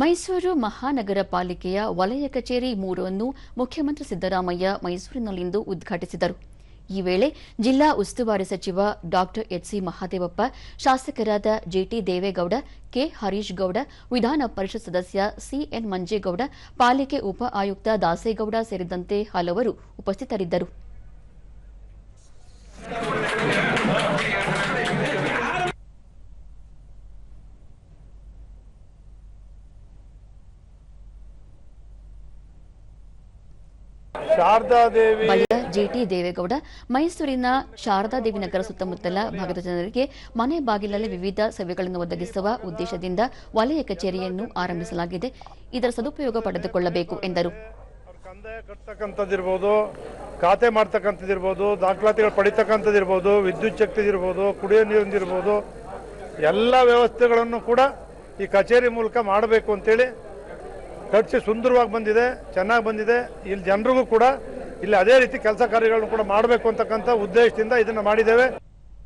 ಮೈಸೂರು ಮಹಾನಗರ ಪಾಲಿಕೆಯ ವಲಯ ಕಚೇರಿ ಮೂರನ್ನು ಮುಖ್ಯಮಂತ್ರಿ ಸಿದ್ದರಾಮಯ್ಯ ಮೈಸೂರಿನಲ್ಲಿಂದು ಉದ್ಘಾಟಿಸಿದರು. ಈ ವೇಳೆ ಜಿಲ್ಲಾ ಉಸ್ತುವಾರಿ ಸಚಿವ ಡಾ ಎಚ್ಸಿ ಮಹಾದೇವಪ್ಪ, ಶಾಸಕರಾದ ಜಿಟಿ ದೇವೇಗೌಡ, ಕೆ ಹರೀಶ್ ಗೌಡ, ವಿಧಾನ ಪರಿಷತ್ ಸದಸ್ಯ ಸಿಎನ್ ಮಂಜೇಗೌಡ, ಪಾಲಿಕೆ ಉಪ ಆಯುಕ್ತ ದಾಸೇಗೌಡ ಸೇರಿದಂತೆ ಹಲವರು ಉಪಸ್ಥಿತರಿದ್ದರು. ಬಳಿಕ ಜಿಟಿ ದೇವೇಗೌಡ ಮೈಸೂರಿನ ಶಾರದಾದೇವಿ ನಗರ ಸುತ್ತಮುತ್ತಲ ಭಾಗದ ಜನರಿಗೆ ಮನೆ ಬಾಗಿಲಲ್ಲಿ ವಿವಿಧ ಸೇವೆಗಳನ್ನು ಒದಗಿಸುವ ಉದ್ದೇಶದಿಂದ ವಲಯ ಕಚೇರಿಯನ್ನು ಆರಂಭಿಸಲಾಗಿದೆ. ಇದರ ಸದುಪಯೋಗ ಪಡೆದುಕೊಳ್ಳಬೇಕು ಎಂದರು. ಕಂದಾಯ ಕಟ್ತಕ್ಕಂಥದ್ದಿರ್ಬೋದು ಖಾತೆ ಮಾಡ್ತಕ್ಕಂಥದ್ದಿರ್ಬೋದು ದಾಖಲಾತಿಗಳು ಪಡಿತಕ್ಕಂಥದ್ದಿರ್ಬೋದು ವಿದ್ಯುತ್ ಶಕ್ತಿದಿರ್ಬೋದು ಕುಡಿಯೋ ನೀರಿಂದಿರ್ಬೋದು ಎಲ್ಲ ವ್ಯವಸ್ಥೆಗಳನ್ನು ಕೂಡ ಈ ಕಚೇರಿ ಮೂಲಕ ಮಾಡಬೇಕು ಅಂತೇಳಿ ಕಟ್ಟಿಸಿ ಸುಂದರವಾಗಿ ಬಂದಿದೆ, ಚೆನ್ನಾಗಿ ಬಂದಿದೆ. ಇಲ್ಲಿ ಜನರಿಗೂ ಕೂಡ ಇಲ್ಲಿ ಅದೇ ರೀತಿ ಕೆಲಸ ಕಾರ್ಯಗಳನ್ನು ಕೂಡ ಮಾಡಬೇಕು ಅಂತಕ್ಕಂಥ ಉದ್ದೇಶದಿಂದ ಇದನ್ನು ಮಾಡಿದ್ದೇವೆ.